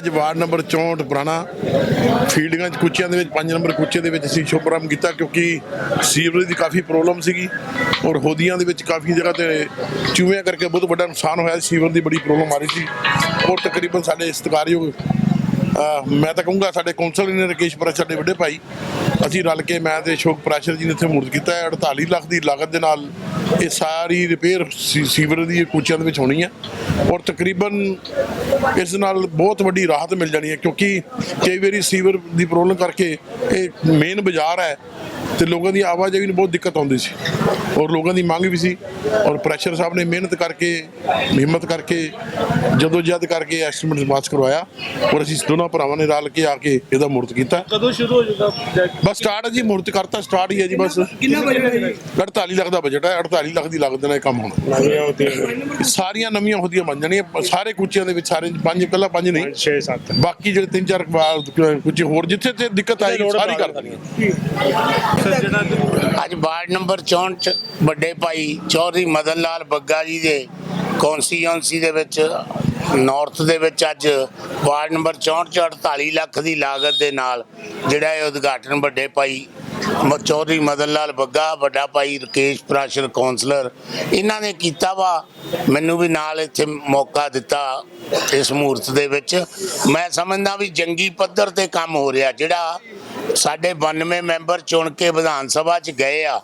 ਅੱਜ ward number 64 ਪੁਰਾਣਾ ਫੀਲਡਿੰਗਾਂ ਚ ਕੁੱਚਿਆਂ ਦੇ ਵਿੱਚ 5 ਨੰਬਰ ਕੁੱਚੇ ਦੇ ਵਿੱਚ ਅਸੀਂ ਸ਼ੁਭਰਾਮ ਕੀਤਾ ਕਿਉਂਕਿ ਸੀਵਰੇਜ ਦੀ ਕਾਫੀ ਪ੍ਰੋਬਲਮ ਸੀਗੀ ਔਰ ਹੋਦੀਆਂ ਦੇ ਵਿੱਚ ਕਾਫੀ ਜਗ੍ਹਾ ਤੇ ਚੂਹਿਆਂ ਕਰਕੇ ਬਹੁਤ ਵੱਡਾ ਨੁਕਸਾਨ ਹੋਇਆ ਸੀਵਰ ਦੀ ਬੜੀ ਪ੍ਰੋਬਲਮ ਆ ਰਹੀ ਸੀ। ਔਰ ਤਕਰੀਬਨ ਸਾਡੇ ਸਤਿਕਾਰਯੋਗ ਮੈਂ ਤਾਂ ਕਹੂੰਗਾ ਸਾਡੇ ਕੌਂਸਲ ਨੇ ਰਕੇਸ਼ ਪ੍ਰੈਸ਼ਰ ਸਾਡੇ ਵੱਡੇ ਭਾਈ। ਅਸੀਂ ਰਲ ਕੇ ਮੈਂ ਤੇ ਅਸ਼ੋਕ ਪ੍ਰੈਸ਼ਰ ਜੀ ਨੇ ਇੱਥੇ ਮੂਰਤ ਕੀਤਾ ਹੈ। 48 ਲੱਖ ਦੀ ਲਾਗਤ ਦੇ ਨਾਲ ਇਹ ਸਾਰੀ ਰਿਪੇਅਰ ਸੀਵਰ ਦੀ ਕੂਚਿਆਂ ਦੇ ਵਿੱਚ ਹੋਣੀ ਹੈ। ਔਰ ਤਕਰੀਬਨ ਇਸ ਨਾਲ ਬਹੁਤ ਵੱਡੀ ਰਾਹਤ ਮਿਲ ਜਾਣੀ ਹੈ ਕਿਉਂਕਿ ਕਈ ਵਾਰੀ ਸੀਵਰ ਦੀ ਪ੍ਰੋਬਲਮ ਕਰਕੇ ਇਹ ਮੇਨ ਬਾਜ਼ਾਰ ਹੈ। ਤੇ ਲੋਕਾਂ ਦੀ ਆਵਾਜਾਈ ਨੂੰ ਬਹੁਤ ਦਿੱਕਤ ਆਉਂਦੀ ਸੀ। ਔਰ ਲੋਕਾਂ ਦੀ ਮੰਗ ਵੀ ਸੀ। ਔਰ ਪ੍ਰੈਸ਼ਰ ਸਾਹਿਬ ਨੇ ਮਿਹਨਤ ਕਰਕੇ ਹਿੰਮਤ ਕਰਕੇ ਜਦੋਂ ਜਦ ਕਰਕੇ ਐਸਟੀਮੇਟ ਪਾਸ ਕਰਵਾਇਆ ਔਰ ਅਸੀਂ ਦੋਨਾਂ ਭਰਾਵਾਂ ਨੇ ਰਲ ਕੇ ਆ ਕੇ ਇਹਦਾ ਮੂਰਤ ਕੀਤਾ। ਕਦੋਂ ਸ਼ੁਰੂ ਹੋ ਜਾਊਗਾ? ਬਸ ਸਟਾਰਟ ਹੈ ਜੀ ਮੂਰਤ ਕਰਤਾ ਸਟਾਰਟ ਹੀ ਹੈ ਜੀ ਬਸ। ਕਿੰਨਾ ਬਜਟ ਹੈ ਜੀ? 48 ਲੱਖ ਦਾ ਬਜਟ ਹੈ 48 ਲੱਖ ਦੀ ਲਾਗਤ ਨਾਲ ਇਹ ਕੰਮ ਹੋਣਾ। ਸਾਰੀਆਂ ਨਵੀਆਂ ਹੁੰਦੀਆਂ ਬਣ ਜਾਣੀਆਂ ਸਾਰੇ ਕੁੱਚਿਆਂ ਦੇ ਵਿੱਚ ਸਾਰੇ ਪੰਜ ਪਹਿਲਾਂ ਪੰਜ ਨਹੀਂ। 6 7 ਬਾਕੀ ਜਿਹੜੇ ਤਿੰਨ ਚਾਰ ਕੁੱਚੇ ਹੋਰ ਜਿੱਥੇ ਤੇ ਦਿੱਕਤ ਆਏਗੀ ਸਾਰੀ ਕਰ ਦੇਣੀ। ਅੱਜ ਵਾਰਡ ਨੰਬਰ 64 ਚ ਵੱਡੇ ਭਾਈ ਚੌਧਰੀ ਮਦਨ ਲਾਲ ਬੱਗਾ ਜੀ ਦੇ ਕੌਂਸਟੀਚੁਐਂਸੀ ਦੇ ਵਿੱਚ ਨਾਰਥ ਦੇ ਵਿੱਚ ਅੱਜ ਵਾਰਡ ਨੰਬਰ 64 ਚ 48 ਲੱਖ ਦੀ ਲਾਗਤ ਦੇ ਨਾਲ ਜਿਹੜਾ ਇਹ ਉਦਘਾਟਨ ਵੱਡੇ ਭਾਈ ਚੌਧਰੀ ਮਦਨ ਲਾਲ ਬੱਗਾ, ਵੱਡਾ ਭਾਈ ਰਕੇਸ਼ ਪ੍ਰਾਸ਼ਰ ਕਾਉਂਸਲਰ ਇਹਨਾਂ ਨੇ ਕੀਤਾ ਵਾ। ਮੈਨੂੰ ਵੀ ਨਾਲ ਇੱਥੇ ਮੌਕਾ ਦਿੱਤਾ ਇਸ ਮੂਰਤ ਦੇ ਵਿੱਚ। ਮੈਂ ਸਮਝਦਾ ਵੀ ਜੰਗੀ ਪੱਧਰ ਤੇ ਕੰਮ ਹੋ ਰਿਹਾ, ਜਿਹੜਾ ਸਾਡੇ 92 ਮੈਂਬਰ ਚੁਣ ਕੇ ਵਿਧਾਨ ਸਭਾ 'ਚ ਗਏ ਆ।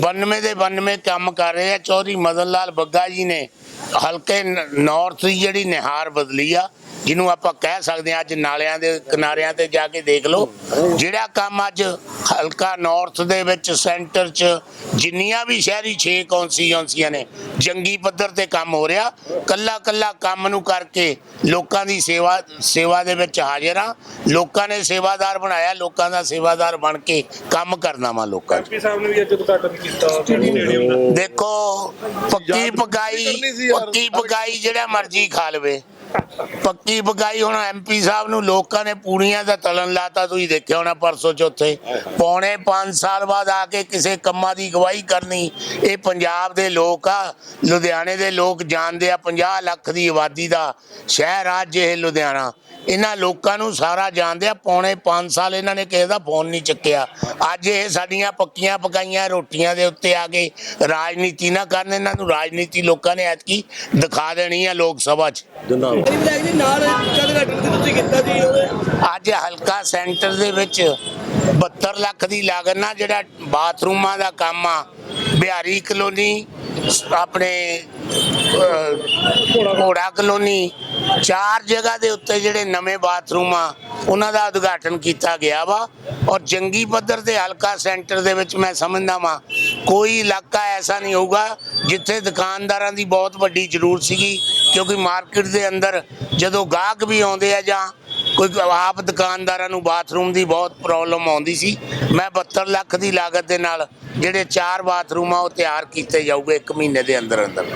92 ਦੇ 92 ਕੰਮ ਕਰ ਰਹੇ ਆ। ਚੌਧਰੀ ਮਦਨ ਲਾਲ ਬੱਗਾ ਜੀ ਨੇ ਹਲਕੇ ਨ- ਨਾਰਥ ਦੀ ਜਿਹੜੀ ਨਿਹਾਰ ਬਦਲੀ ਆ ਜਿਹਨੂੰ ਆਪਾਂ ਕਹਿ ਸਕਦੇ ਆ ਅੱਜ ਨਾਲਿਆਂ ਦੇ ਕਿਨਾਰਿਆਂ ਤੇ ਜਾ ਕੇ ਦੇਖ ਲਓ ਜਿਹੜਾ ਕੰਮ ਅੱਜ ਹਲਕਾ ਨਾਰਥ ਦੇ ਵਿੱਚ ਸੈਂਟਰ 'ਚ ਜਿੰਨੀਆਂ ਵੀ ਸ਼ਹਿਰੀ 6 ਕੌਂਸਟੀਚੁਐਂਸੀਆਂ ਨੇ ਜੰਗੀ ਪੱਧਰ ਤੇ ਕੰਮ ਹੋ ਰਿਹਾ ਕੱਲਾ ਕੱਲਾ ਕੰਮ ਨੂੰ ਕਰਕੇ ਲੋਕਾਂ ਦੀ ਸੇਵਾ ਸੇਵਾ ਦੇ ਵਿੱਚ ਹਾਜ਼ਰ ਆ ਲੋਕਾਂ ਨੇ ਸੇਵਾਦਾਰ ਬਣਾਇਆ ਲੋਕਾਂ ਦਾ ਸੇਵਾਦਾਰ ਬਣ ਕੇ ਕੰਮ ਕਰਨਾ ਵਾ ਲੋਕਾਂ ਐਮਪੀ ਸਾਹਿਬ ਨੇ ਵੀ ਅੱਜ ਉਦਘਾਟਨ ਕੀਤਾ ਦੇਖੋ ਪੱਕੀ ਪਕਾਈ। ਪੱਕੀ ਪਕਾਈ ਜਿਹੜਾ ਮਰਜ਼ੀ ਖਾ ਲਵੇ ਪੱਕੀ ਪਕਾਈ ਹੁਣ ਐਮਪੀ ਸਾਹਿਬ ਨੂੰ ਲੋਕਾਂ ਨੇ ਪੂੜੀਆਂ ਦਾ ਤਲਨ ਲਾਤਾ, ਤੁਸੀਂ ਦੇਖਿਆ ਹੋਣਾ ਪਰਸੋ ਚੌਥੇ। ਪੌਣੇ 5 ਸਾਲ ਬਾਅਦ ਆ ਕੇ ਕਿਸੇ ਕੰਮਾਂ ਦੀ ਗਵਾਹੀ ਕਰਨੀ, ਇਹ ਪੰਜਾਬ ਦੇ ਲੋਕ ਆ, ਲੁਧਿਆਣੇ ਦੇ ਲੋਕ ਜਾਣਦੇ ਆ 50 ਲੱਖ ਦੀ ਆਬਾਦੀ ਦਾ ਸ਼ਹਿਰ ਆ ਅੱਜ ਲੁਧਿਆਣਾ। ਇਹਨਾਂ ਲੋਕਾਂ ਨੂੰ ਸਾਰਾ ਜਾਣਦੇ ਆ, ਪੌਣੇ 5 ਸਾਲ ਇਹਨਾਂ ਨੇ ਕਿਸੇ ਦਾ ਫੋਨ ਨਹੀਂ ਚੱਕਿਆ। ਅੱਜ ਇਹ ਸਾਡੀਆਂ ਪੱਕੀਆਂ ਪਕਾਈਆਂ ਰੋਟੀਆਂ ਦੇ ਉੱਤੇ ਆ ਕੇ ਰਾਜਨੀਤੀ ਨਾ ਕਰਨ, ਇਹਨਾਂ ਨੂੰ ਰਾਜਨੀਤੀ ਲੋਕਾਂ ਨੇ ਐਤਕੀ ਦਿਖਾ ਦੇਣੀ ਆ ਲੋਕ ਸਭਾ 'ਚ। ਗਰੀਬ ਲੈ ਜੀ, ਨਾਲ ਉਦਘਾਟਨ ਦੀ ਤੁਸੀਂ ਕੀਤਾ ਜੀ ਅੱਜ ਹਲਕਾ ਸੈਂਟਰ ਦੇ ਵਿੱਚ 72 ਲੱਖ ਦੀ ਲਾਗਤ ਨਾਲ ਜਿਹੜਾ ਬਾਥਰੂਮਾਂ ਦਾ ਕੰਮ ਆ, ਬਿਹਾਰੀ ਕਲੋਨੀ, ਆਪਣੇ ਘੋੜਾ ਕਲੋਨੀ, ਚਾਰ ਜਗ੍ਹਾ ਦੇ ਉੱਤੇ ਜਿਹੜੇ ਨਵੇਂ ਬਾਥਰੂਮ ਆ, ਉਹਨਾਂ ਦਾ ਉਦਘਾਟਨ ਕੀਤਾ ਗਿਆ ਵਾ। ਔਰ ਜੰਗੀ ਪੱਧਰ ਦੇ ਹਲਕਾ ਸੈਂਟਰ ਦੇ ਵਿੱਚ ਮੈਂ ਸਮਝਦਾ ਵਾਂ ਕੋਈ ਇਲਾਕਾ ਐਸਾ ਨਹੀਂ ਹੋਊਗਾ ਜਿੱਥੇ ਦੁਕਾਨਦਾਰਾਂ ਦੀ ਬਹੁਤ ਵੱਡੀ ਜ਼ਰੂਰਤ ਸੀਗੀ, ਕਿਉਂਕਿ ਮਾਰਕੀਟ ਦੇ ਅੰਦਰ ਜਦੋਂ ਗਾਹਕ ਵੀ ਆਉਂਦੇ ਆ ਜਾਂ ਕੋਈ ਆਪ ਦੁਕਾਨਦਾਰਾਂ ਨੂੰ ਬਾਥਰੂਮ ਦੀ ਬਹੁਤ ਪ੍ਰੋਬਲਮ ਆਉਂਦੀ ਸੀ, ਮੈਂ 72 ਲੱਖ ਦੀ ਲਾਗਤ ਦੇ ਨਾਲ ਜਿਹੜੇ ਚਾਰ ਬਾਥਰੂਮ ਆ ਉਹ ਤਿਆਰ ਕੀਤੇ ਜਾਊਗੇ 1 ਮਹੀਨੇ ਦੇ ਅੰਦਰ ਅੰਦਰ